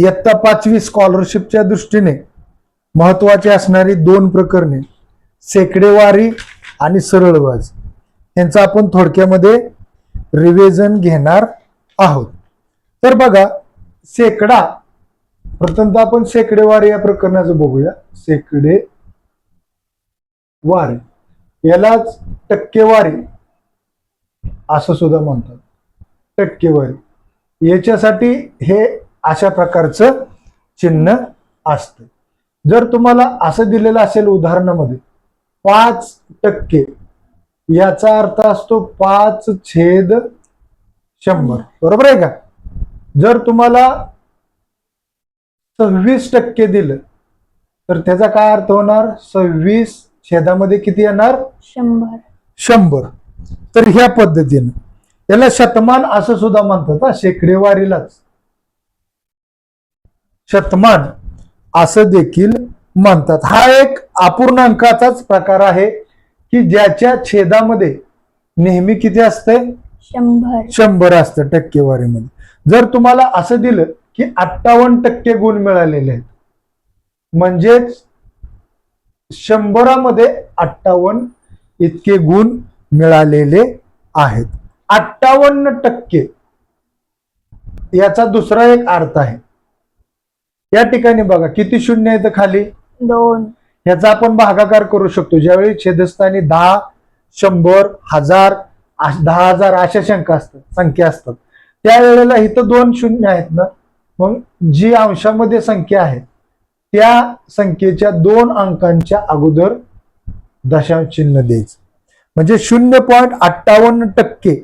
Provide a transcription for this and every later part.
इयत्ता पाचवी स्कॉलरशिपच्या दृष्टीने महत्वाची असणारी दोन प्रकरणे सेकडेवारी आणि सरळवाज. यांचा आपण थोडक्यामध्ये रिव्हिजन घेणार आहोत. तर बघा सेकडा प्रथमतः आपण सेकडेवारी या प्रकरणाचं बघूया. सेकडे वारी यालाच टक्केवारी असं सुद्धा म्हणतात. टक्केवारी. याच्यासाठी हे अशा प्रकारचं चिन्ह असतं. जर तुम्हाला असं दिलेलं असेल उदाहरणामध्ये पाच टक्के याचा अर्थ असतो पाच छेद शंभर. बरोबर आहे का? जर तुम्हाला सव्वीस टक्के दिलं तर त्याचा काय अर्थ होणार? सव्वीस छेदामध्ये किती येणार? शंभर. शंभर. तर ह्या पद्धतीनं. त्याला शतमान असं सुद्धा म्हणतात शेकडेवारीलाच शतमान. असं देखील म्हणतात. हा एक अपूर्णांकाचाच प्रकार आहे की ज्याच्या छेदामध्ये नेहमी किती असते शंभर. शंभर असतं टक्केवारीमध्ये. जर तुम्हाला असं दिलं की अठ्ठावन्न टक्के गुण मिळालेले आहेत म्हणजेच शंभरामध्ये अठ्ठावन्न इतके गुण मिळालेले आहेत. अठ्ठावन्न टक्के याचा दुसरा एक अर्थ आहे. या ठिकाणी बघा किती शून्य आहेत खाली? दोन. ह्याचा आपण भागाकार करू शकतो. ज्यावेळी छेदस्थानी दहा शंभर हजार दहा हजार अशा शंका असतात संख्या असतात. त्यावेळेला इथं दोन शून्य आहेत ना? मग जी अंशामध्ये संख्या आहे त्या संख्येच्या दोन अंकांच्या अगोदर दशांश चिन्ह द्यायचं. म्हणजे शून्य पॉईंट अठ्ठावन्न टक्के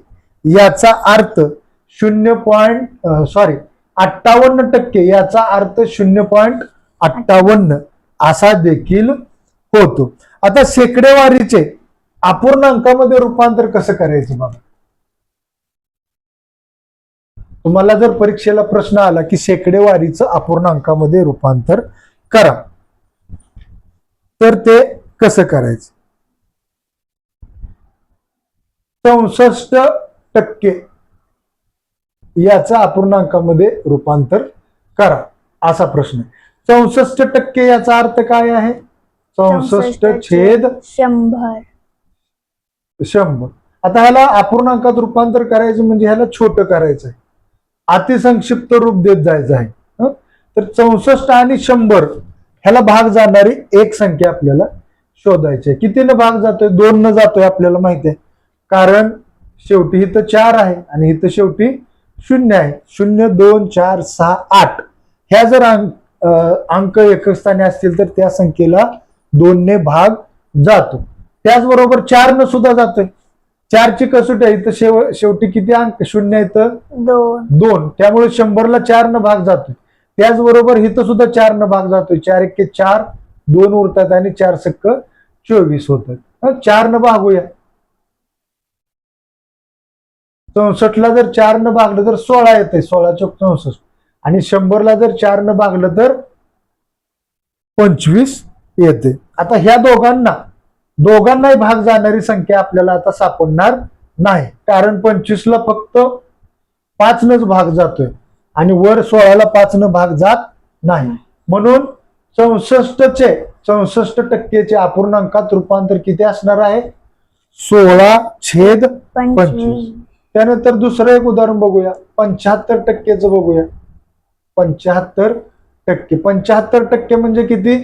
याचा अर्थ शून्य पॉईंट सॉरी अठ्ठावन्न टक्के याचा अर्थ शून्य पॉईंट अठ्ठावन्न असा देखील होतो. आता शेकडेवारीचे अपूर्णांकामध्ये रूपांतर कसं करायचं बघा. तुम्हाला जर परीक्षेला प्रश्न आला की शेकडेवारीचं अपूर्णांकामध्ये रूपांतर करा तर ते कसं करायचं? चौसष्ट टक्के याचा अपूर्णांकामध्ये रूपांतर करा असा प्रश्न आहे. चौसष्ट टक्के याचा अर्थ काय आहे? चौसष्ट छेद शंभर. शंभर. आता ह्याला अपूर्णांकात रूपांतर करायचं म्हणजे ह्याला छोटं करायचं आहे अतिसंक्षिप्त रूप देत जायचं आहे? तर चौसष्ट आणि शंभर ह्याला भाग जाणारी एक संख्या आपल्याला शोधायची आहे. कितीनं भाग जातोय? दोन न जातोय आपल्याला माहिती आहे. कारण शेवटी इथं चार आहे आणि इथं शेवटी शून्य आहे. शून्य दोन चार सहा आठ. ह्या जर अंक अं, अंक एकच स्थानी असतील तर त्या संख्येला दोनने भाग जातो. त्याचबरोबर चार न सुद्धा जातोय. चारची कसोटी आहे इथं शेव शेवटी किती अंक? शून्य इथं? दोन. दोन. त्यामुळे शंभरला चार न भाग जातोय. त्याचबरोबर इथं सुद्धा चार न भाग जातोय. चार एक्के चार दोन उरतात आणि चार सक्क चोवीस होतात. चार न भागूया. चौसष्टला जर चार न भागलं तर सोळा येते सोळा चौक चौसष्ट. आणि शंभरला जर चार न भागलं तर पंचवीस येते आता ह्या दोघांना दोघांनाही भाग जाणारी संख्या आपल्याला आता सापडणार नाही. कारण पंचवीसला फक्त पाच नच भाग जातोय आणि वर सोळाला पाच न भाग जात नाही. म्हणून चौसष्टचे चौसष्ट टक्केचे अपूर्णांकात रूपांतर किती असणार आहे? सोळा छेद पंचवीस. त्यानंतर दुसरं एक उदाहरण बघूया. पंच्याहत्तर टक्केचं बघूया. पंच्याहत्तर टक्के. पंच्याहत्तर टक्के म्हणजे किती?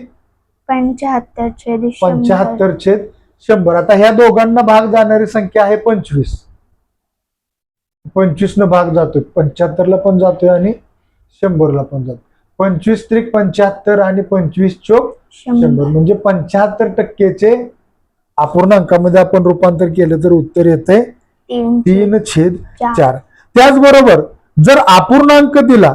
पंच्याहत्तर छेद पंच्याहत्तर छेद शंभर. आता ह्या दोघांना भाग जाणारी संख्या आहे पंचवीस. पंचवीस न भाग जातोय. पंच्याहत्तरला पण जातोय आणि शंभरला पण जातोय. पंचवीस त्रिक पंच्याहत्तर आणि पंचवीस चोक शंभर. शंभर. म्हणजे पंच्याहत्तर टक्केचे अपूर्णांकामध्ये आपण रूपांतर केलं तर उत्तर येते तीन छेद चार. त्याचबरोबर जर अपूर्णांक दिला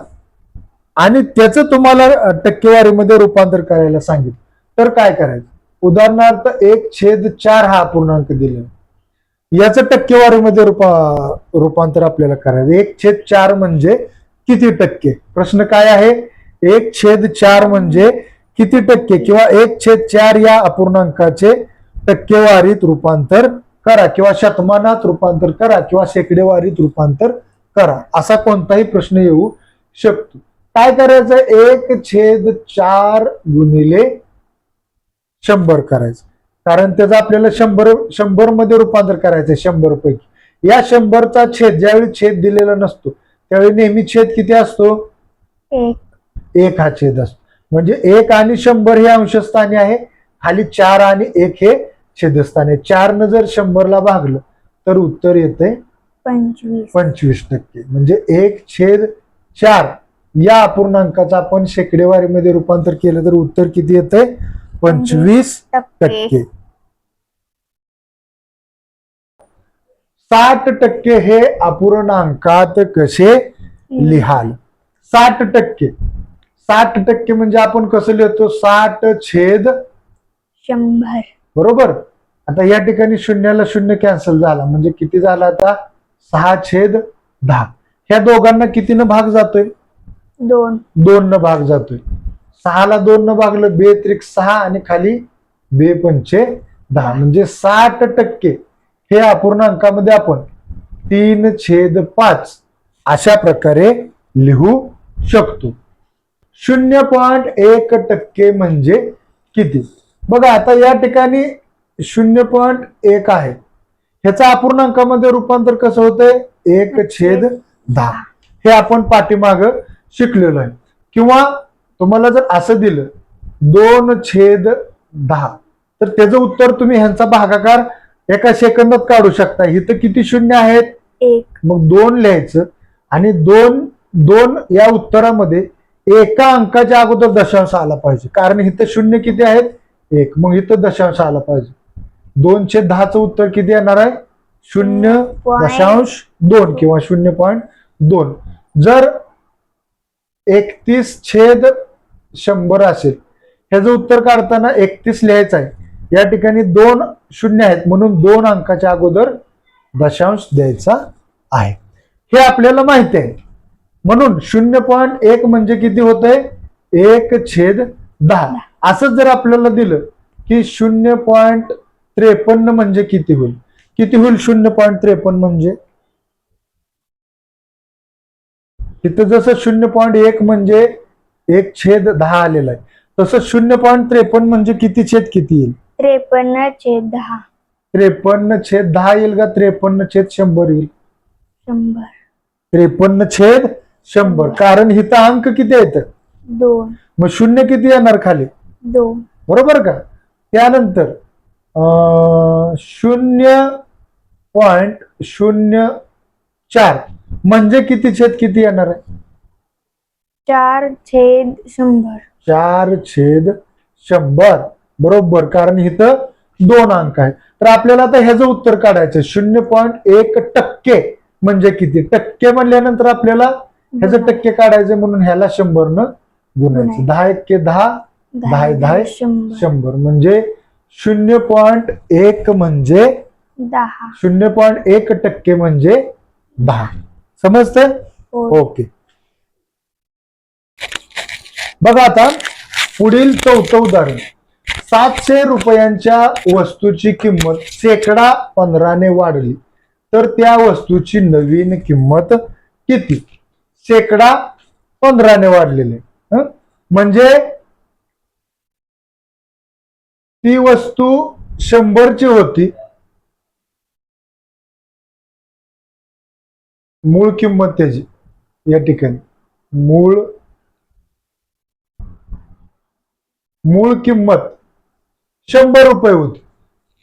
आणि त्याचं तुम्हाला टक्केवारीमध्ये रूपांतर करायला सांगितलं तर काय करायचं? उदाहरणार्थ एक छेद चार हा अपूर्णांक दिला. याचं टक्केवारीमध्ये रूपा रूपांतर आपल्याला करायचं. एक छेद चार म्हणजे किती टक्के? प्रश्न काय आहे? एक छेद चार म्हणजे किती टक्के? किंवा एक छेद चार या अपूर्णांकाचे टक्केवारीत रूपांतर करा किंवा शतमानात रूपांतर करा किंवा शेकडेवारीत रूपांतर करा. असा कोणताही प्रश्न येऊ शकतो. काय करायचं? एक छेद चार गुणिले शंभर करायचं. कारण त्याचं आपल्याला शंभर शंभरमध्ये रूपांतर करायचं शंभर पैकी या शंभरचा छेद ज्यावेळी छेद दिलेला नसतो त्यावेळी नेहमी छेद किती असतो? एक. एक हा छेद असतो. म्हणजे एक आणि शंभर हे अंशस्थानी आहे. खाली चार आणि एक हे छेदस्थानी आहे. चारनं जर शंभरला भागलं तर उत्तर येते पंचवीस. पंचवीस टक्के. म्हणजे एक छेद चार. या अपूर्णांकाचं आपण शेकडेवारीमध्ये रूपांतर केलं तर उत्तर किती येते पंचवीस टक्के. साठ टक्के हे अपूर्णांकात कसे लिहाल? साठ टक्के. साठ टक्के म्हणजे आपण कसं लिहितो? साठ छेद शंभर. बरोबर? आता या ठिकाणी शून्याला शून्य कॅन्सल झाला. म्हणजे किती झाला आता? सहा छेद दहा. ह्या दोघांना कितीनं भाग जातोय? दोन. दोन न भाग जातोय. सहाला दोन न भागलं बे त्रिक सहा आणि खाली बे पंचे दहा. म्हणजे साठ टक्के. हे अपूर्णांकामध्ये आपण तीन छेद पाच अशा प्रकारे लिहू शकतो. शून्य पॉइंट एक टक्के म्हणजे किती? बघा आता या ठिकाणी शून्य पॉइंट एक आहे. ह्याचा अपूर्णांकामध्ये रूपांतर कसं होतंय? एक छेद दहा. हे आपण पाठीमाग शिकलेलो आहे. किंवा तुम्हाला जर असं दिलं दोन छेद दहा तर त्याचं उत्तर तुम्ही ह्यांचा भागाकार एका सेकंदात काढू शकता. इथं किती शून्य आहेत? एक. मग दोन लिहायचं आणि दोन दोन या उत्तरामध्ये एका अंकाच्या अगोदर दशांश आला पाहिजे. कारण इथं शून्य किती आहेत? एक. मग इथं दशांश आला पाहिजे. दोनशे दहाचं उत्तर किती येणार आहे? शून्य दशांश दोन किंवा शून्य पॉईंट दोन. जर एकतीस छेद शंभर असेल ह्याचं उत्तर काढताना एकतीस लिहायचं आहे या ठिकाणी दोन शून्य आहेत म्हणून दोन अंकाच्या अगोदर दशांश द्यायचा आहे. हे आपल्याला माहिती आहे. म्हणून शून्य पॉईंट एक म्हणजे किती होतंय? एक छेद दहा. असं जर आपल्याला दिलं की शून्य पॉईंट त्रेपन्न म्हणजे किती होईल? किती होईल शून्य पॉईंट त्रेपन्न म्हणजे? इथं जसं शून्य पॉईंट एक म्हणजे एक छेद दहा आलेला आहे तसं शून्य पॉईंट त्रेपन्न म्हणजे किती छेद किती येईल? त्रेपन्न छेद दहा. त्रेपन्न छेद दहा येईल का? त्रेपन्न छेद शंभर येईल. शंभर. त्रेपन्न छेद शंभर. कारण इथं अंक किती आहेत? दोन. मग शून्य किती येणार खाली? दोन. बरोबर का? त्यानंतर शून्य पॉइंट शून्य चार. म्हणजे किती छेद किती येणार आहे? चार छेद शंभर. चार छेद शंभर. बरोबर कारण इथं दोन अंक आहेत तर आपल्याला आता ह्याचं उत्तर काढायचं शून्य पॉईंट एक टक्के म्हणजे किती? टक्के म्हणल्यानंतर आपल्याला ह्याचं टक्के काढायचं म्हणून ह्याला शंभरनं गुणायचं. गुणायचं. दहा एक्के दहा दहा दहा शंभर. म्हणजे शून्य पॉईंट एक म्हणजे दहा. शून्य पॉईंट एक टक्के म्हणजे दहा. समजतंय? हो. ओके. बघा आता पुढील चौथं उदाहरण. सातशे रुपयांच्या वस्तूची किंमत शेकडा पंधराने वाढली. तर त्या वस्तूची नवीन किंमत किती? शेकडा पंधराने वाढलेली? म्हणजे ती वस्तू शंभरची होती. मूळ किंमत त्याची. या ठिकाणी. मूळ. मूळ किंमत शंभर रुपये होती.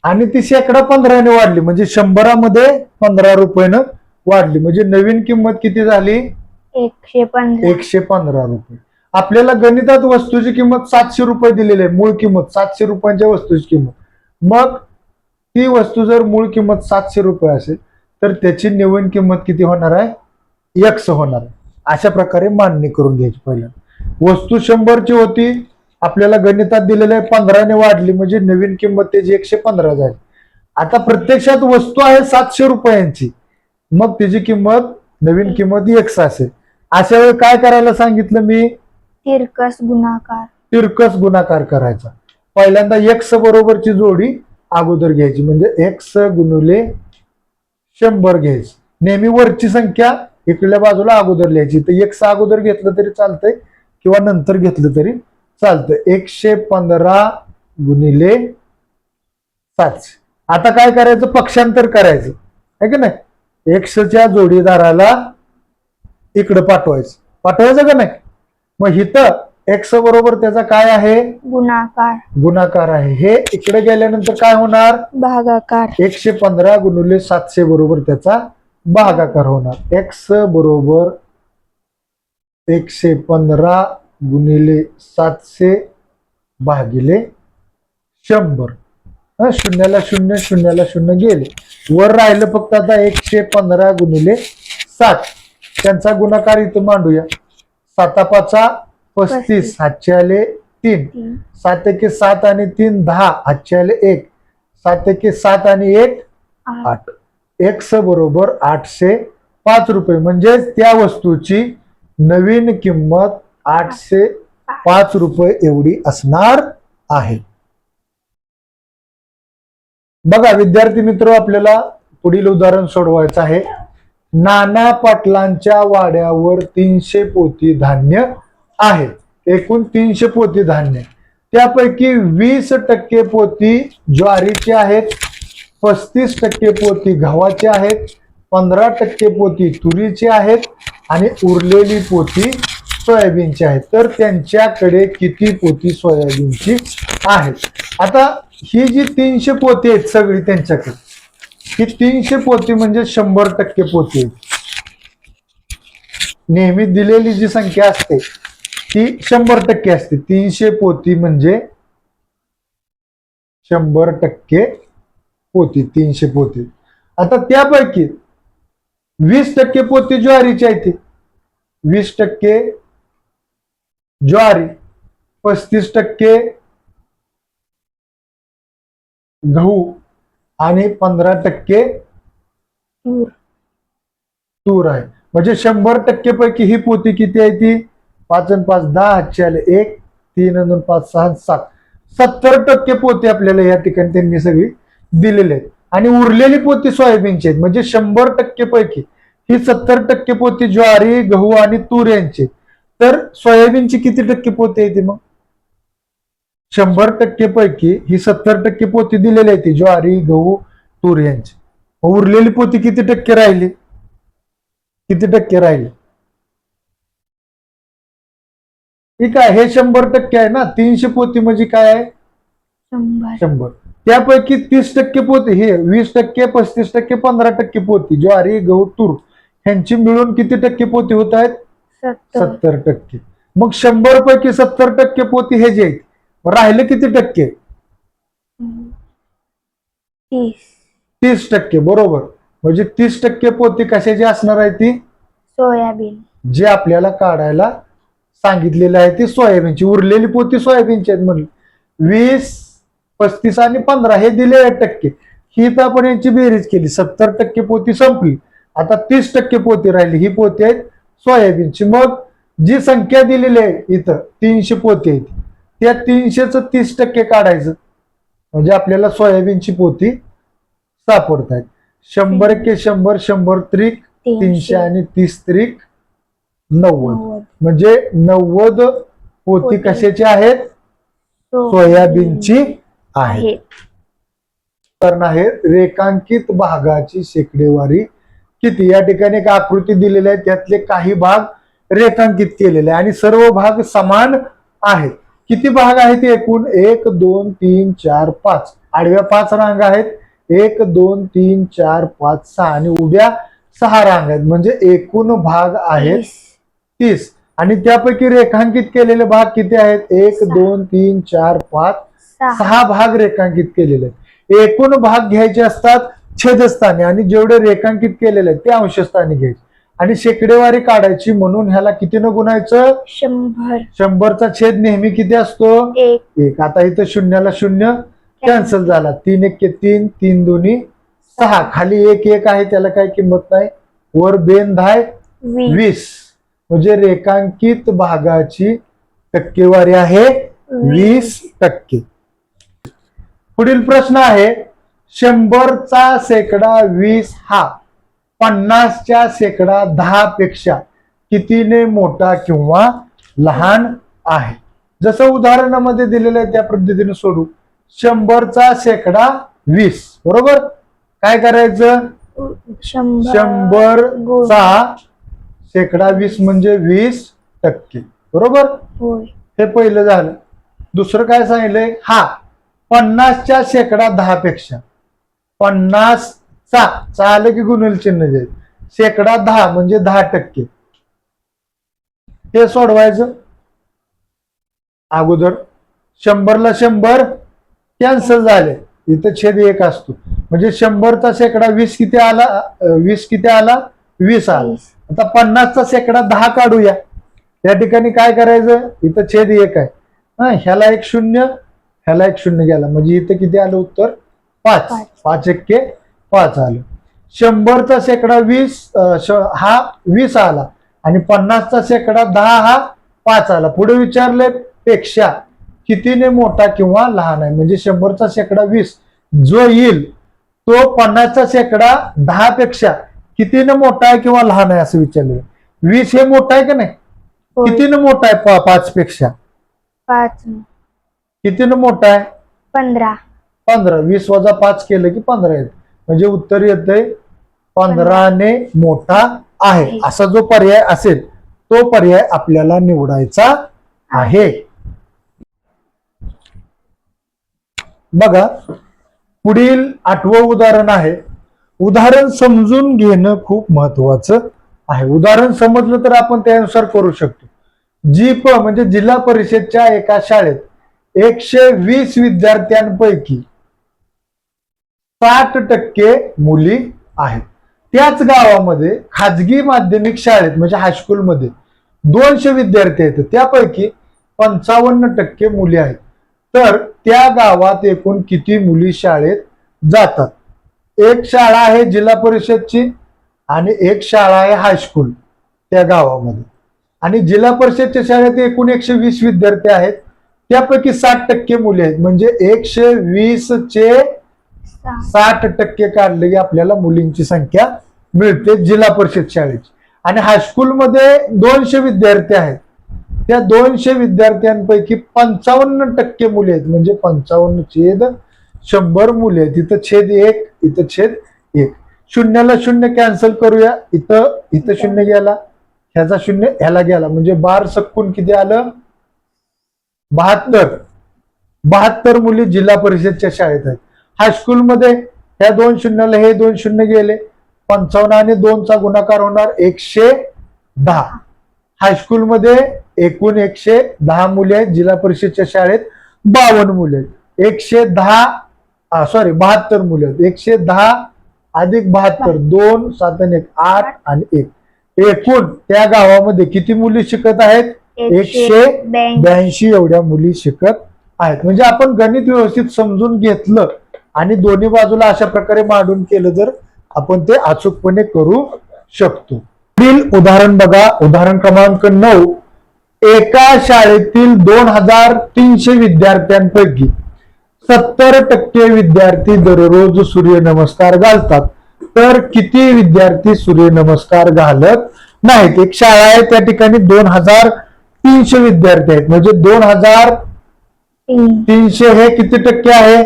आणि ती शेकडा पंधराने वाढली. म्हणजे शंभरामध्ये पंधरा रुपयानं वाढली. म्हणजे नवीन किंमत किती झाली? एकशे पंधरा. एकशे पंधरा रुपये. आपल्याला गणितात वस्तूची किंमत सातशे रुपये दिलेली आहे मूळ किंमत सातशे रुपयांच्या वस्तूची किंमत. मग ती वस्तू जर मूळ किंमत सातशे रुपये असेल तर त्याची नवीन किंमत किती होणार आहे? एक्स होणार आहे. अशा प्रकारे मांडणी करून घ्यायची पहिल्या वस्तू शंभरची होती आपल्याला गणितात दिलेलं आहे पंधराने वाढली म्हणजे नवीन किंमत त्याची एकशे पंधरा झाली. आता प्रत्यक्षात वस्तू आहे सातशे रुपयांची मग त्याची किंमत नवीन किंमत एक्स असेल. अशा वेळी काय करायला सांगितलं मी? तिरकस गुणाकार. तिरकस गुणाकार करायचा. पहिल्यांदा एक्स बरोबरची जोडी अगोदर घ्यायची. म्हणजे एक्स गुणुले शंभर घ्यायची. नेहमी वरची संख्या इकडल्या बाजूला अगोदर लिहायची. तर एक्स अगोदर घेतलं तरी चालतंय किंवा नंतर घेतलं तरी चालतं एकशे पंधरा गुणिले सातशे आता काय करायचं? पक्षांतर करायचं. आहे की नाही? एक्सच्या जोडीदाराला इकडं पाठवायचं. पाठवायचं का नाही? मग इथं एक्स बरोबर त्याचा काय आहे? गुणाकार. गुणाकार आहे. हे इकडे गेल्यानंतर काय होणार? भागाकार. एकशे पंधरा गुणिले सातशे बरोबर त्याचा भागाकार होणार. एक्स बरोबर एकशे पंधरा गुणिले सातशे भागिले शंभर. हं, शून्याला शून्य शून्याला शून्य गेले. वर राहिलं फक्त आता एकशे पंधरा गुणिले सात. त्यांचा गुणाकार इथं मांडूया. सातापाचा पस्तीस पस्तीस. हातचे आले तीन. सात एके सात आणि तीन दहा. हातचे आले एक. सात एके सात आणि एक आठ. आठ. एक्स बरोबर आठशे पाच रुपये. म्हणजे त्या वस्तूची नवीन किंमत आठशे पाच रुपये एवढी असणार आहे. बघा विद्यार्थी मित्र आपल्याला पुढील उदाहरण सोडवायचं आहे. नाना पाटलांच्या वाड्यावर तीनशे पोती धान्य आहे. एकूण तीनशे पोती धान्य. त्यापैकी वीस टक्के पोती ज्वारीचे आहेत पस्तीस टक्के पोती गव्हाचे आहेत पंधरा टक्के पोती तुरीचे आहेत आणि उरलेली पोती सोयाबीनची आहेत. तर त्यांच्याकडे किती पोती सोयाबीनची आहेत? आता ही जी तीनशे पोती आहेत सगळी त्यांच्याकडे. की तीनशे पोती म्हणजे शंभर टक्के पोती. नेहमी दिलेली जी संख्या असते ती शंभर टक्के असते. तीनशे पोती म्हणजे शंभर टक्के पोती तीनशे पोती. आता त्यापैकी वीस टक्के पोती ज्वारीची आहे ती. वीस टक्के ज्वारी पस्तीस टक्के गहू आणि पंधरा टक्के तूर. तूर आहे. म्हणजे शंभर टक्के पैकी ही पोती किती आहे ती? पाच आणि पाच दहा हातचे आले एक तीन दोन पाच सहा सात. सत्तर टक्के पोती आपल्याला या ठिकाणी त्यांनी सगळी दिलेली आहेत. आणि उरलेली पोती सोयाबीनची आहेत. म्हणजे शंभर टक्के पैकी ही सत्तर टक्के पोती ज्वारी गहू आणि तूर यांची तर सोयाबीनची किती टक्के पोती आहे ती मग? शंभर टक्के पैकी ही सत्तर टक्के पोती दिलेली आहे ती ज्वारी गहू तूर यांची. उरलेली पोती किती टक्के राहिली? किती टक्के राहिले? ठीक आहे हे शंभर टक्के आहे ना? तीनशे पोती म्हणजे काय आहे? शंभर. त्यापैकी तीस टक्के पोती हे वीस टक्के पस्तीस टक्के पंधरा टक्के पोती ज्वारी गहू तूर ह्यांची मिळून किती टक्के पोती होत आहेत? सत्तर. टक्के. मग शंभर पैकी सत्तर टक्के पोती हे जे आहेत राहिले किती टक्के? तीस. टक्के बरोबर. म्हणजे तीस टक्के पोती कशाची असणार आहे ती? सोयाबीन. जे आपल्याला काढायला सांगितलेलं आहे ती सोयाबीनची. उरलेली पोती सोयाबीनची आहेत म्हणलं वीस पस्तीस आणि पंधरा हे दिले आहेत टक्के. ही तर आपण यांची बेरीज केली. सत्तर टक्के पोती संपली. आता तीस टक्के पोती राहिली. ही पोती आहेत सोयाबीनची. मग जी संख्या दिलेली आहे इथं तीनशे पोती आहेत. त्या तीनशेच तीस टक्के काढायचं. म्हणजे आपल्याला सोयाबीनची पोती सापडत आहेत शंभर के शंभर शंभर त्रिक तीनशे आणि तीस त्रिक नव्वद. म्हणजे नव्वद पोती. कशाची आहेत? सोयाबीनची आहे कारण आहे रेखांकित भागाची शेकडेवारी किती? या ठिकाणी एक आकृती दिलेली आहे त्यातले काही भाग रेखांकित केलेले आहे. आणि सर्व भाग समान आहेत. किती भाग आहेत एकूण? एक दोन तीन चार पाच. आडव्या पाच रांग आहेत. एक दोन तीन चार पाच सहा. आणि उभ्या सहा रांग आहेत. म्हणजे एकूण भाग आहेत तीस. आणि त्यापैकी रेखांकित केलेले भाग किती आहेत? एक. दोन तीन चार पाच सहा. सहा भाग रेखांकित केलेले आहेत. एकूण भाग घ्यायचे असतात छेदस्थानी. आणि जेवढे रेखांकित केलेले आहेत ते अंशस्थानी घ्यायचे. आणि शेकडेवारी काढायची म्हणून ह्याला कितीनं गुणायचं? शंभर. शंभरचा छेद नेहमी किती असतो? एक. एक. आता इथं शून्याला शून्य कॅन्सल झाला. तीन एक के तीन तीन दोन्ही सहा. खाली एक एक आहे त्याला काही किंमत नाही? वर बेन धाय वीस. वीस. म्हणजे रेखांकित भागाची टक्केवारी आहे वीस टक्के. पुढील प्रश्न आहे शंभरचा शेकडा वीस हा. पन्नासच्या शेकडा दहा पेक्षा कितीने मोठा किंवा लहान आहे. जसं उदाहरणामध्ये दिलेलं आहे त्या पद्धतीने सोडू. शंभरचा शेकडा वीस. बरोबर? काय करायचं? शंभर शंभरचा शेकडा वीस म्हणजे वीस टक्के. बरोबर? हे पहिलं झालं. दुसरं काय सांगितलंय? हा पन्नासच्या शेकडा दहा पेक्षा. पन्नासचा चा आलं की गुणिले चिन्ह जाईल शेकडा दहा म्हणजे दहा टक्के. हे सोडवायचं. अगोदर शंभरला शंभर कॅन्सल झाले. इथं छेद एक असतो. म्हणजे शंभरचा शेकडा वीस किती आला? वीस किती आला? वीस आला. आता पन्नासचा शेकडा दहा काढूया. या ठिकाणी काय करायचं? इथं छेद एक आहे. हा ह्याला एक शून्य ह्याला एक शून्य गेला म्हणजे इथं किती आलं उत्तर? पाच. पाच. पाच एक्के पाच आलं शंभरचा शेकडा वीस हा वीस आला आणि पन्नासचा शेकडा दहा हा पाच आला. पुढे विचारले पेक्षा कितीने मोठा किंवा लहान आहे? म्हणजे शंभरचा शेकडा वीस जो येईल तो पन्नासचा शेकडा दहा पेक्षा कितीने मोठा आहे किंवा लहान आहे असं विचारलं. वीस हे मोठा आहे का नाही. कितीने मोठा आहे पा- पाच पेक्षा? पाच. कितीने मोठा आहे? पंधरा. पंधरा. वीस वजा पाच केलं की पंधरा येत. म्हणजे उत्तर येतंय पंधराने मोठा आहे. असा जो पर्याय असेल तो पर्याय आपल्याला निवडायचा आहे. बघा पुढील आठवं उदाहरण आहे. उदाहरण समजून घेणं खूप महत्वाचं आहे. उदाहरण समजलं तर आपण त्यानुसार करू शकतो. जीप म्हणजे जिल्हा परिषदच्या एका शाळेत एकशे वीस विद्यार्थ्यांपैकी साठ टक्के मुली आहेत. त्याच गावामध्ये खाजगी माध्यमिक शाळेत म्हणजे हायस्कूलमध्ये दोनशे विद्यार्थी आहेत. त्यापैकी पंचावन्न टक्के मुली आहेत. तर त्या गावात एकूण किती मुली शाळेत जातात? एक शाळा आहे जिल्हा परिषदची आणि एक शाळा आहे हायस्कूल त्या गावामध्ये. आणि जिल्हा परिषदच्या शाळेत एकूण एकशे वीस विद्यार्थी आहेत. त्यापैकी साठ टक्के मुली आहेत. म्हणजे एकशे वीसचे साठ टक्के काढले की आपल्याला मुलींची संख्या मिळते जिल्हा परिषद शाळेची. आणि हायस्कूलमध्ये दोनशे विद्यार्थी आहेत. त्या दोनशे विद्यार्थ्यांपैकी पंचावन्न टक्के मुली आहेत. म्हणजे पंचावन्न छेद शंभर मुले आहेत. इथं छेद एक इथं छेद एक. शून्याला शून्य कॅन्सल करूया. इथं इथं शून्य गेला ह्याचा शून्य ह्याला गेला म्हणजे बार सक्कून किती आलं? बहात्तर. बहात्तर मुली जिल्हा परिषदच्या शाळेत आहेत. हायस्कूलमध्ये ह्या दोन शून्याला हे दोन शून्य गेले. पंचावन्न आणि दोनचा गुणाकार होणार एकशे दहा. हायस्कूलमध्ये एकूण एकशे दहा मुली आहेत जिल्हा परिषदच्या शाळेत बावन्न मुले आहेत. एकशे दहा सॉरी बहात्तर मुले आहेत. एकशे दहा अधिक बहात्तर दोन सात आणि एक आठ आणि एक. एकूण त्या गावामध्ये किती मुली शिकत आहेत? एकशे ब्याऐंशी. ब्याऐंशी एवढ्या मुली शिकत आहेत. म्हणजे आपण गणित व्यवस्थित समजून घेतलं आणि दोन्ही बाजूला अशा प्रकारे मांडून केलं तर आपण ते अचूकपणे करू शकतो. पुढील उदाहरण बघा. उदाहरण क्रमांक नऊ. एका शाळेतील दोन हजार तीनशे विद्यार्थ्यांपैकी सत्तर टक्के विद्यार्थी दररोज सूर्यनमस्कार घालतात. तर किती विद्यार्थी सूर्यनमस्कार घालत नाहीत? एक शाळा आहे त्या ठिकाणी दोन हजार तीनशे विद्यार्थी आहेत. म्हणजे दोन हजार तीनशे हे किती टक्के आहे?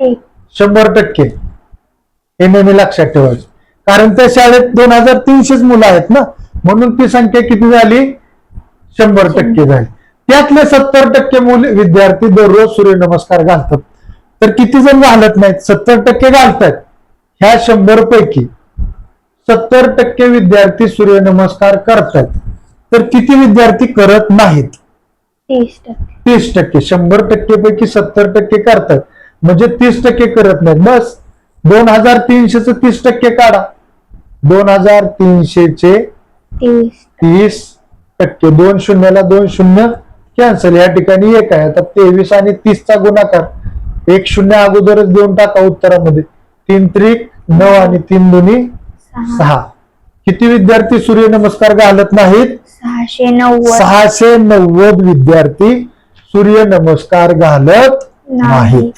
शंभर टक्के. हे नेहमी लक्षात ठेवायचं. कारण त्या शाळेत दोन हजार तीनशेच मुलं आहेत ना? म्हणून ती संख्या किती झाली? शंभर टक्के झाली. त्यातले सत्तर टक्के मुले विद्यार्थी दररोज सूर्यनमस्कार घालतात. तर किती जण घालत नाहीत? सत्तर टक्के घालतात ह्या शंभर पैकी सत्तर टक्के विद्यार्थी सूर्यनमस्कार करतात तर किती विद्यार्थी करत नाहीत? तीस टक्के. तीस टक्के. शंभर टक्के पैकी सत्तर टक्के करतात म्हणजे तीस टक्के करत नाहीत. बस. दोन हजार तीनशेच तीस टक्के काढा. दोन हजार तीनशेचे तीस. तीस टक्के. दोन शून्याला दोन शून्य कॅन्सल. या ठिकाणी एक आहे. आता तेवीस आणि तीसचा गुणाकार. एक शून्य अगोदरच देऊन टाका उत्तरामध्ये. तीन त्रिक नऊ आणि तीन दोन्ही सहा. किती विद्यार्थी सूर्यनमस्कार घालत नाहीत? सहाशे नव्वद. सहाशे नव्वद विद्यार्थी सूर्यनमस्कार घालत नाही नाहीत.